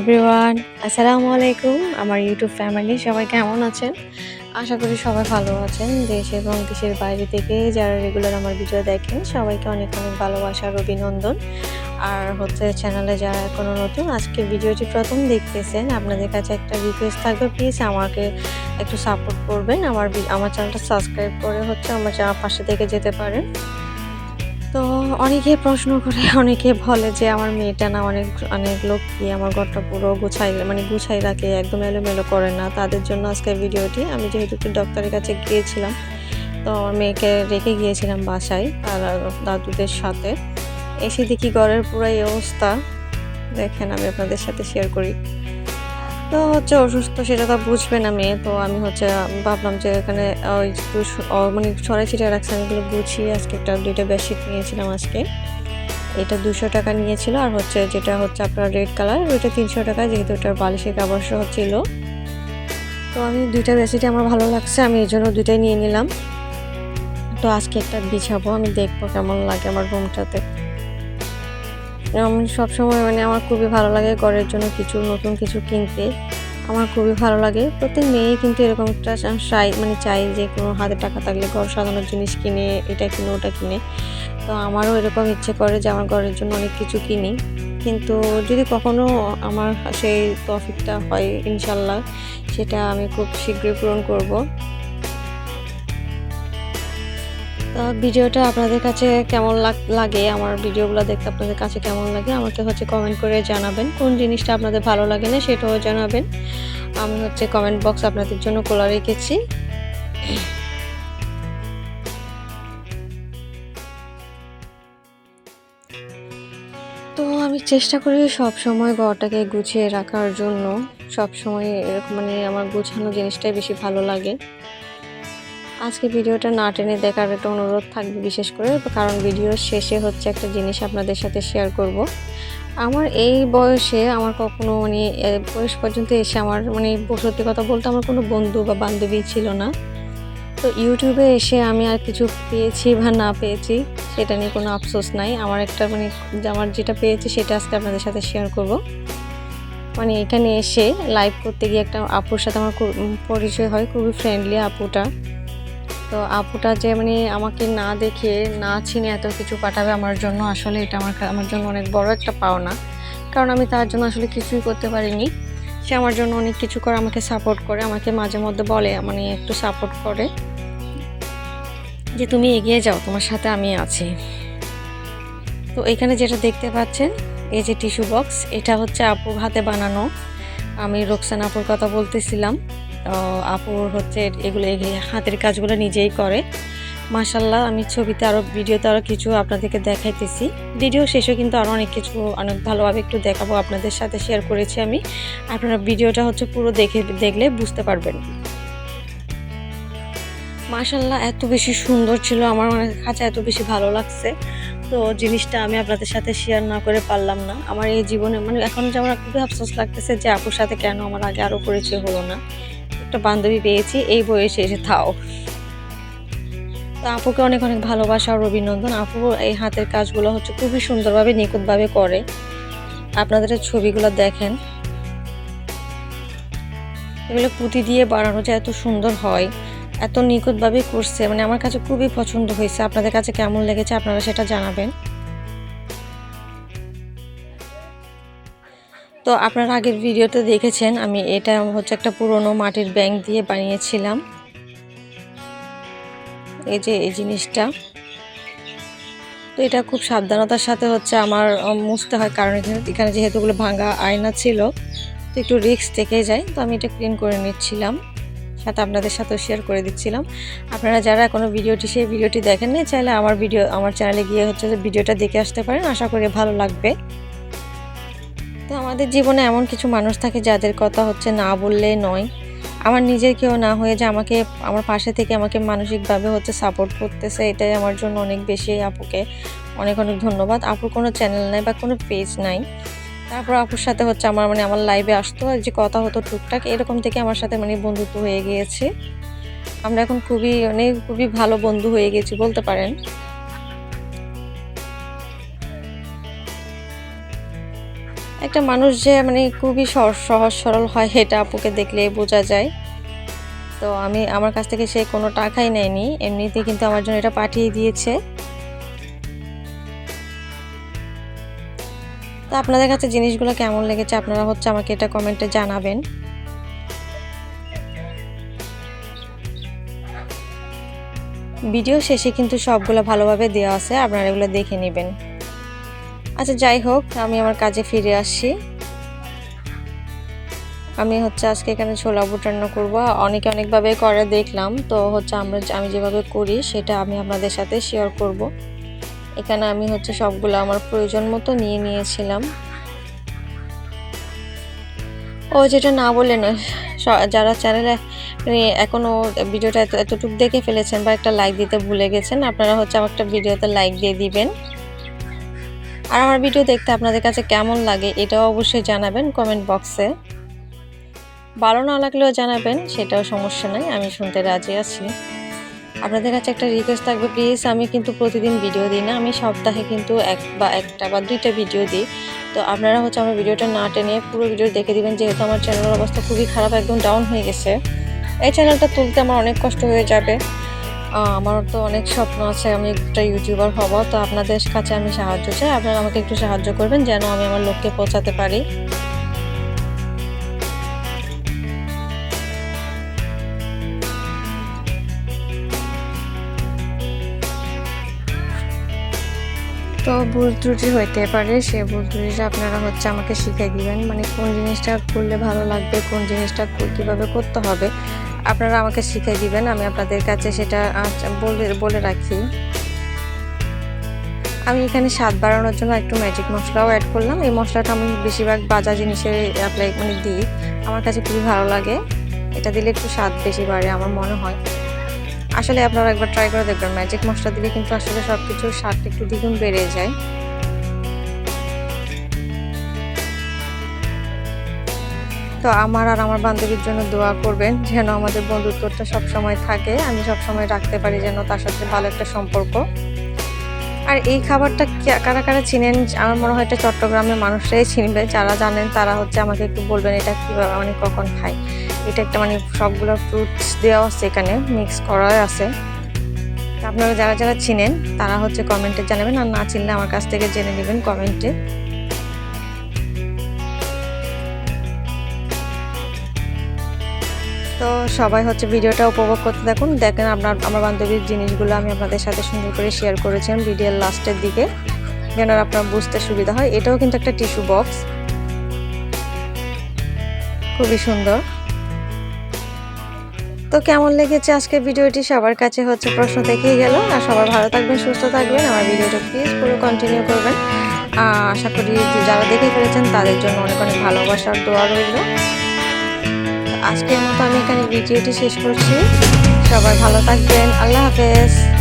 Everyone আসসালামু আলাইকুম আমার ইউটিউব ফ্যামিলি সবাই কেমন আছেন? আশা করি সবাই ভালো আছেন। দেশ এবং দেশের বাইরে থেকে যারা রেগুলার আমার ভিডিও দেখেন, সবাইকে অনেক অনেক ভালোবাসার অভিনন্দন। আর হচ্ছে চ্যানেলে যারা এখনও নতুন আজকে ভিডিওটি প্রথম দেখতেছেন, আপনাদের কাছে একটা রিকোয়েস্ট থাকবে প্লিজ আমাকে একটু সাপোর্ট করবেন। আমার আমার চ্যানেলটা সাবস্ক্রাইব করে হচ্ছে আমার পাশে থেকে যেতে পারেন। তো অনেকে প্রশ্ন করে, অনেকে বলে যে আমার মেয়েটা না অনেক অনেক লোক কি আমার ঘরটা পুরো গুছাই মানে গুছাই রাখে, একদম এলোমেলো করে না। তাদের জন্য আজকে ভিডিওটি, আমি যেহেতু একটু ডক্টরের কাছে গিয়েছিলাম, তো আমার মেয়েকে রেখে গিয়েছিলাম বাসায় তার দাদুদের সাথে। এসে দেখি ঘরের পুরো এই অবস্থা। দেখেন, আমি আপনাদের সাথে শেয়ার করি। তো হচ্ছে অসুস্থ, সেটা তো বুঝবে না মেয়ে। তো আমি হচ্ছে ভাবলাম যে এখানে ওই একটু মানে ছড়াই রাখছে। আমি এগুলো গুছিয়ে আজকে একটা দুইটা বেডশিট নিয়েছিলাম আজকে। এটা দুশো টাকা নিয়েছিল আর হচ্ছে যেটা হচ্ছে আপনার রেড কালার, ওইটা তিনশো টাকা যেহেতু ওটার বালিশের কাবার সহ ছিল। তো আমি দুইটা বেডশিটই আমার ভালো লাগছে, আমি এই জন্য দুইটাই নিয়ে নিলাম। তো আজকে একটা বিছাবো, আমি দেখব কেমন লাগে আমার রুমটাতে আমি সবসময় মানে আমার খুবই ভালো লাগে ঘরের জন্য কিছু নতুন কিছু কিনতে। আমার খুবই ভালো লাগে। প্রত্যেক মেয়েই কিন্তু এরকম একটা চাই মানে চাই যে কোনো হাতে টাকা থাকলে ঘর সাজানোর জিনিস কিনে, এটা কিনে, ওটা কিনে। তো আমারও এরকম ইচ্ছে করে যে আমার ঘরের জন্য অনেক কিছু কিনি। কিন্তু যদি কখনো আমার সেই টপিকটা হয় ইনশাল্লাহ, সেটা আমি খুব শীঘ্রই পূরণ করব। ভিডিওটা আপনাদের কাছে কেমন লাগে আমার ভিডিওগুলো দেখতে আপনাদের কাছে কেমন লাগে? আমাকে হচ্ছে কমেন্ট করে জানাবেন। কোন জিনিসটা আপনাদের ভালো লাগে না সেটাও জানাবেন। আমি হচ্ছে কমেন্ট বক্স আপনাদের জন্য খোলা রেখেছি। তো আমি চেষ্টা করি সব সময় ঘরটাকে গুছিয়ে রাখার জন্য। সব সময় এরকম মানে আমার গুছানো জিনিসটাই বেশি ভালো লাগে। আজকে ভিডিওটা না টেনে দেখার একটা অনুরোধ থাকবে বিশেষ করে, কারণ ভিডিওর শেষে হচ্ছে একটা জিনিস আপনাদের সাথে শেয়ার করব। আমার এই বয়সে আমার কখনো মানে বয়স পর্যন্ত এসে আমার মানে সত্যি কথা বলতে আমার কোনো বন্ধু বা বান্ধবী ছিল না। তো ইউটিউবে এসে আমি আর কিছু পেয়েছি বা না পেয়েছি, সেটা নিয়ে কোনো আফসোস নাই। আমার একটা মানে আমার যেটা পেয়েছি সেটা আজকে আপনাদের সাথে শেয়ার করব। মানে এখানে এসে লাইভ করতে গিয়ে একটা আপুর সাথে আমার পরিচয় হয়, খুবই ফ্রেন্ডলি আপুটা। তো আপুটা যে মানে আমাকে না দেখে, না চিনে এত কিছু পাঠাবে আমার জন্য, আসলে এটা আমার আমার জন্য অনেক বড় একটা পাওনা। কারণ আমি তার জন্য আসলে কিছুই করতে পারিনি। সে আমার জন্য অনেক কিছু করে, আমাকে সাপোর্ট করে, আমাকে মাঝে মধ্যে বলে মানে একটু সাপোর্ট করে যে তুমি এগিয়ে যাও, তোমার সাথে আমি আছি। তো এখানে যেটা দেখতে পাচ্ছেন, এই যে টিস্যু বক্স, এটা হচ্ছে আপুর হাতে বানানো। আমি রোকসান আপুর কথা বলতেছিলাম। আপুর হচ্ছে এগুলো হাতের কাজগুলো নিজেই করে। মাশাল্লাহ আমি ছবিতে আরও ভিডিওতে আরও কিছু আপনাদেরকে দেখাইতেছি। ভিডিও শেষে কিন্তু আরও অনেক কিছু, অনেক ভালোভাবে একটু দেখাবো আপনাদের সাথে শেয়ার করেছি আমি। আপনারা ভিডিওটা হচ্ছে পুরো দেখে, দেখলে বুঝতে পারবেন। মাশাল্লাহ এত বেশি সুন্দর ছিল, আমার অনেক কাছে এত বেশি ভালো লাগছে। তো জিনিসটা আমি আপনাদের সাথে শেয়ার না করে পারলাম না। আমার এই জীবনে মানে এখন যে আমার খুবই আফসোস লাগতেছে যে আপুর সাথে কেন আমার আগে আরও পরিচয় হলো না। একটা বান্ধবী পেয়েছি, এই বয়সে এসে থাও। তো আপুকে অনেক অনেক ভালোবাসা আর অভিনন্দন। আপু এই হাতের কাজগুলো হচ্ছে খুবই সুন্দরভাবে, নিখুঁতভাবে করে। আপনাদের ছবিগুলো দেখেন। এগুলো পুঁতি দিয়ে বানানো যায় এত সুন্দর হয়, এত নিখুঁতভাবে করছে মানে আমার কাছে খুবই পছন্দ হয়েছে। আপনাদের কাছে কেমন লেগেছে আপনারা সেটা জানাবেন। তো আপনারা আগের ভিডিওতে দেখেছেন, আমি এটা হচ্ছে একটা পুরনো মাটির ব্যাংক দিয়ে বানিয়েছিলাম। এই যে এই জিনিসটা। তো এটা খুব সাবধানতার সাথে হচ্ছে আমার মুছতে হয়, কারণ এখানে এখানে যেহেতু ওগুলো ভাঙা আয়না ছিল, তো একটু রিস্ক থেকে যায়। তো আমি এটা ক্লিন করে নিচ্ছিলাম, সাথে আপনাদের সাথেও শেয়ার করে দিচ্ছিলাম। আপনারা যারা এখনও ভিডিওটি, সেই ভিডিওটি দেখেন না চাইলে আমার ভিডিও, আমার চ্যানেলে গিয়ে হচ্ছে ভিডিওটা দেখে আসতে পারেন। আশা করি ভালো লাগবে। তো আমাদের জীবনে এমন কিছু মানুষ থাকে যাদের কথা হচ্ছে না বললে নয়। আমার নিজের কেউ না হয়ে যে আমাকে, আমার পাশে থেকে আমাকে মানসিকভাবে হচ্ছে সাপোর্ট করতেছে, এটাই আমার জন্য অনেক বেশি আপুকে অনেক অনেক ধন্যবাদ। আপুর কোনো চ্যানেল নাই বা কোনো পেজ নাই। তারপর আপুর সাথে হচ্ছে আমার মানে আমার লাইভে আসতো, আর যে কথা হতো টুকটাক, এরকম থেকে আমার সাথে মানে বন্ধুত্ব হয়ে গিয়েছে। আমরা এখন খুবই মানে খুবই ভালো বন্ধু হয়ে গেছি বলতে পারেন। একটা মানুষ যে মানে খুবই সহজ সহজ, সরল হয় এটা আপুকে দেখলে বোঝা যায়। তো আমি, আমার কাছ থেকে সে কোনো টাকাই নেয়নি। এমনিতে কিন্তু আমার জন্য এটা পাঠিয়ে দিয়েছে। তো আপনাদের কাছে জিনিসগুলো কেমন লেগেছে? আপনারা হচ্ছে আমাকে এটা কমেন্টে জানাবেন। ভিডিও শেষে কিন্তু সবগুলো ভালোভাবে দেওয়া আছে, আপনারা এগুলো দেখে নেবেন। আচ্ছা যাই হোক, আমি আমার কাজে ফিরে আসি। আমি হচ্ছে আজকে এখানে ছোলা বুট করব। অনেকে অনেকভাবে করে, দেখলাম। তো হচ্ছে আমরা আমি যেভাবে করি, সেটা আমি আপনাদের সাথে শেয়ার করব। এখানে আমি হচ্ছে সবগুলো আমার প্রয়োজন মতো নিয়ে নিয়েছিলাম। ও, যেটা না বলে নয় যারা চ্যানেলে এখনও ভিডিওটা এত, এতটুকু দেখে ফেলেছেন বা একটা লাইক দিতে ভুলে গেছেন, আপনারা হচ্ছে আমার একটা ভিডিওতে লাইক দিয়ে দিবেন। আর আমার ভিডিও দেখতে আপনাদের কাছে কেমন লাগে এটাও অবশ্যই জানাবেন কমেন্ট বক্সে ভালো না লাগলেও জানাবেন, সেটাও সমস্যা নাই, আমি শুনতে রাজি আছি। আপনাদের কাছে একটা রিকোয়েস্ট থাকবে প্লিজ আমি কিন্তু প্রতিদিন ভিডিও দিই না, আমি সপ্তাহে কিন্তু এক বা একটা বা দুইটা ভিডিও দিই। তো আপনারা হচ্ছে আমার ভিডিওটা না টেনে পুরো ভিডিও দেখে দিবেন, যেহেতু আমার চ্যানেলের অবস্থা খুবই খারাপ, একদম ডাউন হয়ে গেছে। এই চ্যানেলটা তুলতে আমার অনেক কষ্ট হয়ে যাবে। আমার তো অনেক স্বপ্ন আছে আমি একটা ইউটিউবার হব, তো আপনাদের কাছে আমি সাহায্য চাই। আপনারা আমাকে একটু সাহায্য করবেন যেন আমি আমার লোককে পৌঁছাতে পারি। তো ভুল ত্রুটি হইতে পারে, সে ভুল ত্রুটিটা আপনারা হচ্ছে আমাকে শিখিয়ে দিবেন। মানে কোন জিনিসটা করলে ভালো লাগবে, কোন জিনিসটা কীভাবে করতে হবে। আপনারা আমাকে শিখিয়ে দিবেন, আমি আপনাদের কাছে সেটা বলে বলে রাখি। আমি এখানে স্বাদ বাড়ানোর জন্য একটু ম্যাজিক মশলাও অ্যাড করলাম। এই মশলাটা আমি বেশিরভাগ বাজা জিনিসে অ্যাপ্লাই মানে দিই। আমার কাছে খুবই ভালো লাগে। এটা দিলে একটু স্বাদ বেশি বাড়ে আমার মনে হয়। আসলে আপনারা একবার ট্রাই করে দেখবেন। ম্যাজিক মশলা দিলে কিন্তু আসলে সব কিছুর স্বাদটা একটু দ্বিগুণ বেড়ে যায়। তো আমার আর আমার বান্ধবীর জন্য দোয়া করবেন যেন আমাদের বন্ধুত্বটা সবসময় থাকে। আমি সবসময় রাখতে পারি যেন তার সাথে ভালো একটা সম্পর্ক। আর এই খাবারটা কারা কারা চিনেন? আমার মনে হয় এটা চট্টগ্রামের মানুষরাই চিনবে। যারা জানেন তারা হচ্ছে আমাকে একটু বলবেন এটা কীভাবে মানে কখন খাই। এটা একটা মানে সবগুলো ফ্রুটস দেওয়া আছে এখানে মিক্স করা আছে। আপনারা যারা যারা চিনেন তারা হচ্ছে কমেন্টে জানাবেন আর না চিনলে আমার কাছ থেকে জেনে নেবেন কমেন্টে তো সবাই হচ্ছে ভিডিওটা উপভোগ করতে দেখুন দেখেন আপনার, আমার বান্ধবীর জিনিসগুলো আমি আপনাদের সাথে সুন্দর করে শেয়ার করেছিলাম ভিডিওর লাস্টের দিকে। যেন আপনার বুঝতে সুবিধা হয়। এটাও কিন্তু একটা টিস্যু বক্স। খুবই সুন্দর। তো কেমন লেগেছে আজকে ভিডিওটি? সবার কাছে হচ্ছে প্রশ্ন থেকেই গেল। আর সবার ভালো থাকবেন, সুস্থ থাকবেন। আমার ভিডিওটা প্লিজ পুরো কন্টিনিউ করবেন। আশা করি যারা দেখে ফেলেছেন, তাদের জন্য অনেক অনেক ভালোবাসার দোয়া রইল। আজকের মতো আমি এখানে ভিডিওটি শেষ করছি। সবাই ভালো থাকবেন। আল্লাহ হাফেজ।